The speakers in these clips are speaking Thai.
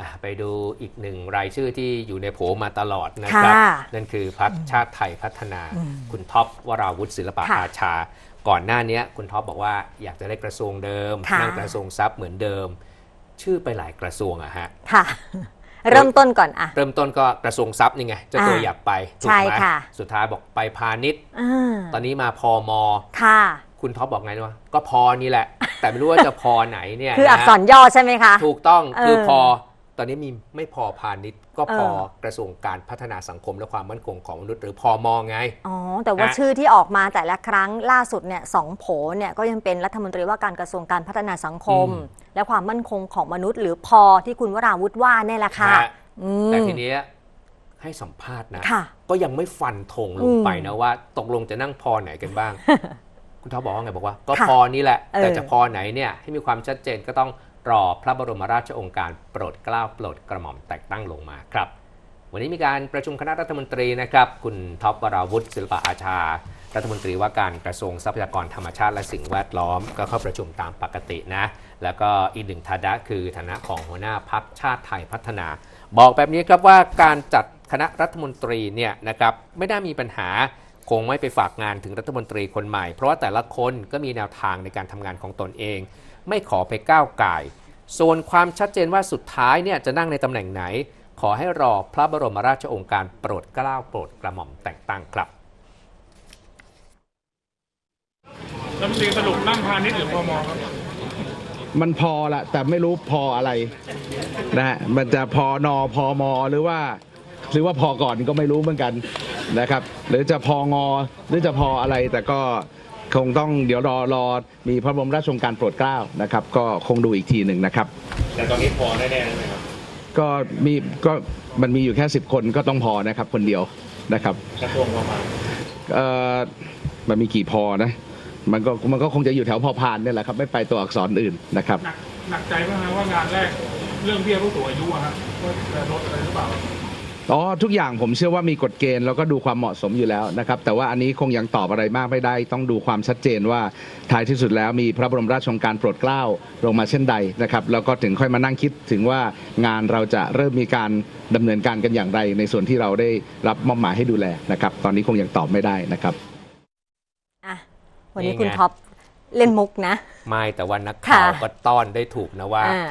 อะไปดูอีกหนึ่งรายชื่อที่อยู่ในโผมาตลอดนะครับค่ะนั่นคือพรรคชาติไทยพัฒนาอืมคุณท็อปวราวุฒิศิลปะค่ะอาชา ก่อนหน้านี้คุณท็อปบอกว่าอยากจะได้กระทรวงเดิมค่ะนั่งกระทรวงทรัพย์เหมือนเดิม ชื่อไปหลายกระทรวงอะฮะค่ะเริ่มต้นก่อนอะเริ่มต้นก็กระทรวงทรัพย์นี่ไงเจ้าตัวอ่าอยากไปถูกใช่ไหมค่ะสุดท้ายบอกไปพาณิชย์อ่าตอนนี้มาพอมค่ะคุณท็อปบอกไงนะวะก็พอนี่แหละ แต่ไม่รู้ว่าจะพอไหนเนี่ยคืออักษรนะย่อใช่ไหมคะ ถูกต้องเออคือพอ ตอนนี้มีไม่พอพาณิชย์ ก็พอเออกระทรวงการพัฒนาสังคมและความมั่นคงของมนุษย์หรือพอมอไง อ๋อ แต่ว่าฮะชื่อที่ออกมาแต่ละครั้งล่าสุดเนี่ยสองโผเนี่ยก็ยังเป็นรัฐมนตรีว่าการกระทรวงการพัฒนาสังคม และความมั่นคงของมนุษย์ หรือพอที่คุณวราวุธว่าเนี่ยแหละค่ะฮะอืมแต่ทีเนี้ยให้สัมภาษณ์นะค่ะก็ยังไม่ฟันธงลอืงมไปนะว่า ตกลงจะนั่งพอไหนกันบ้าง คุณท็อปบอกว่าไงบอกว่า ก็ค่ะพอนี่แหละเออแต่จะพอไหนเนี่ยให้มีความชัดเจนก็ต้อง รอพระบรมราชโองการโปรดเกล้าโปรดกระหม่อมแต่งตั้งลงมาครับ วันนี้มีการประชุมคณะรัฐมนตรีนะครับ คุณท็อปวราวุฒิศิลปะอาชา รัฐมนตรีว่าการกระทรวงทรัพยากรธรรมชาติและสิ่งแวดล้อม ก็เข้าประชุมตามปกตินะ แล้วก็อีกหนึ่งทาดะคือฐานะของหัวหน้าพักชาติไทยพัฒนา บอกแบบนี้ครับว่าการจัดคณะรัฐมนตรีเนี่ยนะครับไม่ได้มีปัญหา คงไม่ไปฝากงานถึงรัฐมนตรีคนใหม่ เพราะว่าแต่ละคนก็มีแนวทางในการทำงานของตนเอง ไม่ขอไปก้าวไก่ายส่วนความชัดเจนว่าสุดท้ายเนี่ยจะนั่งในตำแหน่งไหน ขอให้รอพระบรมราชโองการโปรดเกล้าโปรดกระหม่อมแต่งตั้งครับรัฐมนตรีสรุปนั่งพาณิชย์หรือพมครับมันพอละแต่ไม่รู้พออะไรนะฮะมันจะพอนอพอมอหรือว่า หรือว่าพอก่อนก็ไม่รู้เหมือนกันนะครับ หรือจะพองอหรือจะพออะไรแต่ก็คงต้องเดี๋ยวรอรอมีพระบรมราชโองการโปรดเกล้านะครับ ก็คงดูอีกทีหนึ่งนะครับ แต่ตอนนี้พอแน่ๆใช่ไหมครับก็มีก็มันมีอยู่แค่ 10 คนก็ต้องพอนะครับ คนเดียวนะครับกระทรวงประมาณเอ่อมันมีกี่พอนะ มันก็มันก็คงจะอยู่แถวพอพานเนี่ยแหละครับ ไม่ไปตัวอักษรอื่นนะครับ หนักหนักใจไหมครับว่างานแรกเรื่องเบี้ยผู้สูงอายุอะครับว่าจะลดอะไรหรือเปล่า อ๋อทุกอย่างผมเชื่อว่ามีกฎเกณฑ์แล้วก็ดูความเหมาะสมอยู่แล้วนะครับ แต่ว่าอันนี้คงยังตอบอะไรมากไม่ได้ ต้องดูความชัดเจนว่าท้ายที่สุดแล้วมีพระบรมราชโองการโปรดเกล้าลงมาเช่นใดนะครับ แล้วก็ถึงค่อยมานั่งคิดถึงว่างานเราจะเริ่มมีการดำเนินการกันอย่างไร ในส่วนที่เราได้รับมอบหมายให้ดูแลนะครับ ตอนนี้คงยังตอบไม่ได้นะครับอะวันนี้นี่ไงคุณท็อปเล่นมุกนะ ไม่แต่ว่านักข่าวค่ะก็ต้อนได้ถูกนะว่าอ่า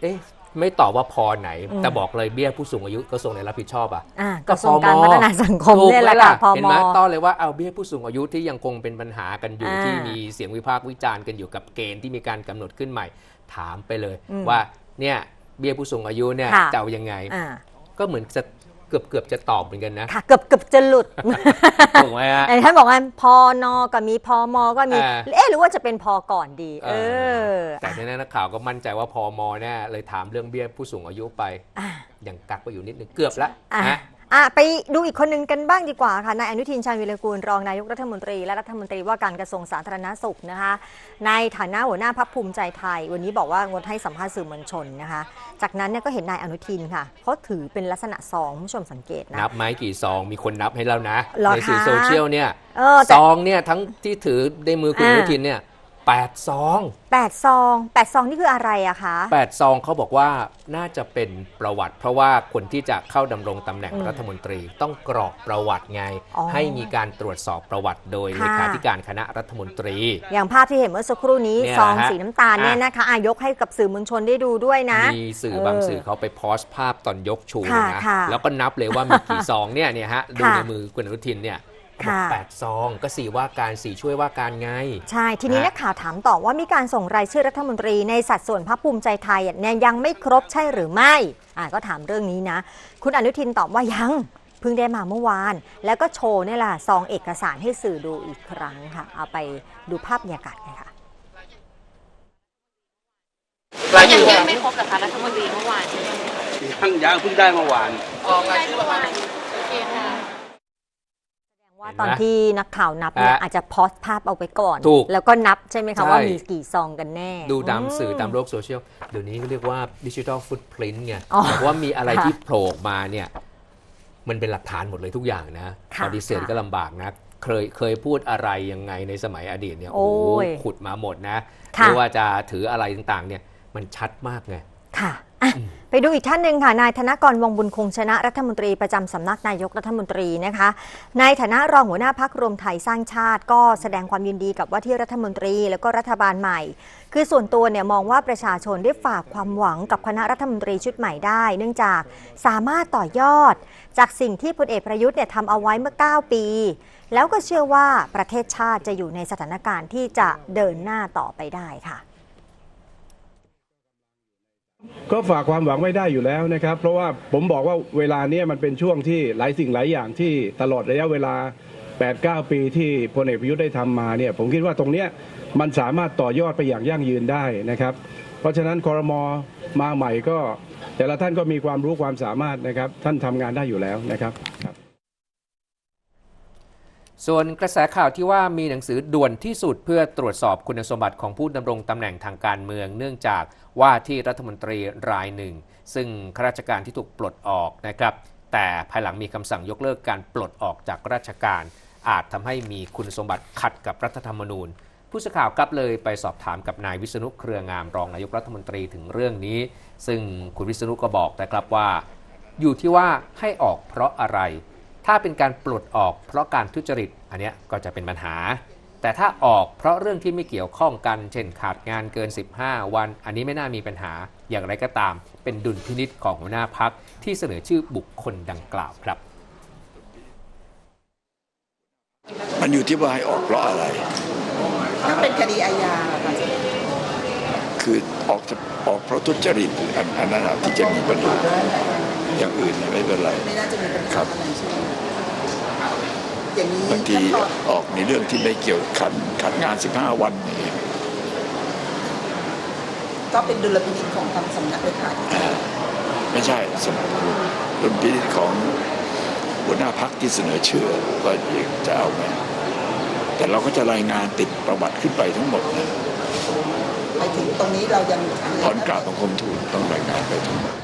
เอ๊ะ ไม่ตอบว่าพอไหนอืมแต่บอกเลยเบี้ยผู้สูงอายุกระทรวงไหนรับผิดชอบอะอ่ากระทรวงการพัฒนาสังคมถูกเนี่ยไหแหมละค่ะพเห็นมไหมต้อนเลยว่าเอาเบี้ยผู้สูงอายุที่ยังคงเป็นปัญหากันอยู่อ่าที่มีเสียงวิพากษ์วิจารณ์กันอยู่กับเกณฑ์ที่มีการกำหนดขึ้นใหม่ ถามไปเลยอืมว่าเนี่ยเบี้ยผู้สูงอายุเนี่ยค่ะจะเอายังไงอ่าก็เหมือนจะ เกือบเกือบจะตอบเหมือนกันนะ ค่ะเกือบเกือบจะหลุดถูกไหมฮะแต่ท่านบอกว่าพอนอก็มีพอมอก็มี อ่า เอ๊ะหรือว่าจะเป็นพอก่อนดี เอเออแต่ในนั้นนักข่าวก็มั่นใจว่าพอมอแน่เลยถามเรื่องเบี้ยผู้สูงอายุไป อะ ยังกักไปอยู่นิดนึงเกือบละอะนะ อะไปดูอีกคนหนึ่งกันบ้างดีกว่าค่ะนายอนุทินชาญวิรกูลรองนายกรัฐมนตรี และรัฐมนตรีว่าการกระทรวงสาธารณสุขนะคะในฐานะหัวหน้าพักภูมิใจไทย วันนี้บอกว่างดให้สัมภาษณ์สื่อมวลชนนะคะ จากนั้นเนี่ยก็เห็นนายอนุทินค่ะเขาถือเป็นลักษณะซองคุณผู้ชมสังเกตนะนับไหมกี่ซองมีคนนับให้แล้วนะเหรอในสื่อคะโซเชียลเนี่ยเออแต่ซองเนี่ยทั้งที่ถือในมือคุณออ่านุทินเนี่ย แปดซองแปดซองแปดซองนี่คืออะไรอะคะแปดซองเขาบอกว่าน่าจะเป็นประวัติ เพราะว่าคนที่จะเข้าดำรงตำแหน่งอืมรัฐมนตรีต้องกรอกประวัติไงอ๋อให้มีการตรวจสอบประวัติโดยเลค่ะขาธิการคณะรัฐมนตรี อย่างภาพที่เห็นเมื่อสักครู่นี้เนี่ยซองฮะสีน้ำตาลเนี่ยอะนะคะอายกให้กับสื่อมวลชนได้ดูด้วยนะ มีสื่อเออบางสื่อเขาไปโพสต์ภาพตอนยกชูค่ะนะค่ะแล้วก็นับเลยว่ามีกี่ซองเนี่ยเนี่ยฮะดูค่ะในมือคุณอนุทินเนี่ยเขา บอกค่ะแปดซอง ก็สี่ว่าการสี่ช่วยว่าการไง ใช่ ทีนี้ฮะนักข่าวถามต่อว่ามีการส่งรายชื่อรัฐมนตรีในสัดส่วนพรรคภูมิใจไทยอะเนี่ยยังไม่ครบใช่หรือไม่อ่าก็ถามเรื่องนี้นะ คุณอนุทินตอบว่ายังเพิ่งได้มาเมื่อวาน แล้วก็โชว์นี่แหละซองเอกสารให้สื่อดูอีกครั้งค่ะ เอาไปดูภาพบรรยากาศกันค่ะยังยื่นไม่ครบเหรอคะรัฐมนตรีเมื่อวานใช่ไหมยังยังเพิ่งได้เมื่อวานได้เมื่อวานโอเคค่ะ ว่าตอนที่นักข่าวนับเนี่ยอะอาจจะโพสต์ภาพเอาไว้ก่อน ถูกแล้วก็นับใช่ไหมใช่ คะว่ามีกี่ซองกันแน่ดูตามสื่อมตามโลกโซเชียล เดี๋ยวนี้เรียกว่าดิจิทัลฟุตพิ้นไงอ๋อบอกว่ามีอะไรค่ะที่โผล่ออกมาเนี่ย มันเป็นหลักฐานหมดเลยทุกอย่างนะค่ะปฏิเสธก็ลำบากนะ เคยเคยพูดอะไรยังไงในสมัยอดีตเนี่ยโอ้โอ้โหยขุดมาหมดนะค่ะ ไม่ว่าจะถืออะไรต่างๆ เนี่ย มันชัดมากไง ค่ะ ไปดูอีกท่านหนึ่งค่ะ นายธนกรวงบุญคงชนะรัฐมนตรีประจำสำนักนายกรัฐมนตรีนะคะ ในฐานะรองหัวหน้าพักรวมไทยสร้างชาติ ก็แสดงความยินดีกับว่าที่รัฐมนตรี แล้วก็รัฐบาลใหม่ คือส่วนตัวเนี่ยมองว่าประชาชนได้ฝากความหวังกับคณะรัฐมนตรีชุดใหม่ได้ เนื่องจากสามารถต่อยอด จากสิ่งที่พลเอกประยุทธ์เนี่ยทำเอาไว้เมื่อ 9 ปี แล้วก็เชื่อว่าประเทศชาติจะอยู่ในสถานการณ์ที่จะเดินหน้าต่อไปได้ค่ะ ก็ฝากความหวังไม่ได้อยู่แล้วนะครับ เพราะว่าผมบอกว่าเวลาเนี้ยมันเป็นช่วงที่หลายสิ่งหลายอย่างที่ตลอดระยะเวลา 8-9 ปีที่พลเอกประยุทธ์ได้ทำมาเนี่ยผมคิดว่าตรงเนี้ยมันสามารถต่อยอดไปอย่างยั่งยืนได้นะครับ เพราะฉะนั้นคอรมอมาใหม่ก็ แต่ละท่านก็มีความรู้ความสามารถนะครับ ท่านทำงานได้อยู่แล้วนะครับครับ ส่วนกระแสข่าวที่ว่ามีหนังสือด่วนที่สุดเพื่อตรวจสอบคุณสมบัติของผู้ดำรงตำแหน่งทางการเมือง เนื่องจากว่าที่รัฐมนตรีรายหนึ่ง ซึ่งข้าราชการที่ถูกปลดออกนะครับ แต่ภายหลังมีคำสั่งยกเลิกการปลดออกจากราชการ อาจทำให้มีคุณสมบัติขัดกับรัฐธรรมนูญ ผู้สื่อข่าวครับเลยไปสอบถามกับนายวิษณุเครืองามรองนายกรัฐมนตรีถึงเรื่องนี้ ซึ่งคุณวิษณุก็บอกนะครับว่า อยู่ที่ว่าให้ออกเพราะอะไร ถ้าเป็นการปลดออกเพราะการทุจริตอันเนี้ยก็จะเป็นปัญหา แต่ถ้าออกเพราะเรื่องที่ไม่เกี่ยวข้องกัน เช่นขาดงานเกิน 15 วัน อันนี้ไม่น่ามีปัญหาอย่างไรก็ตาม เป็นดุลพินิษของหัวหน้าพักที่เสนอชื่อบุคคลดังกล่าวครับ มันอยู่ที่ว่าให้ออกเพราะอะไรถ้าเป็นคดีอาญาล่ะคะคือออกจะออกเพราะทุจริตอันอันนั้นอะที่จะมีปัญหา อย่างอื่นเนี่ยไม่เป็นไรไม่น่าจะมีปัญครัหาบอะไรใช่ไหมอย่างนี้บางทีขั้นตอนออกในเรื่องที่ไม่เกี่ยวขัดขัดงาน 15 วันนี่ก็เป็นดุลพินิจของทางสำนักเลขาธิการไม่ใช่สมดุลพินิจของหัวหน้าพักที่เสนอชื่อว่าจะเอาไหมแต่เราก็จะรายงานติดประวัติขึ้นไปทั้งหมดนะไปถึงตรงนี้เรายังตอนกราบบังคมทูลต้องรายงานไปทั้งหมด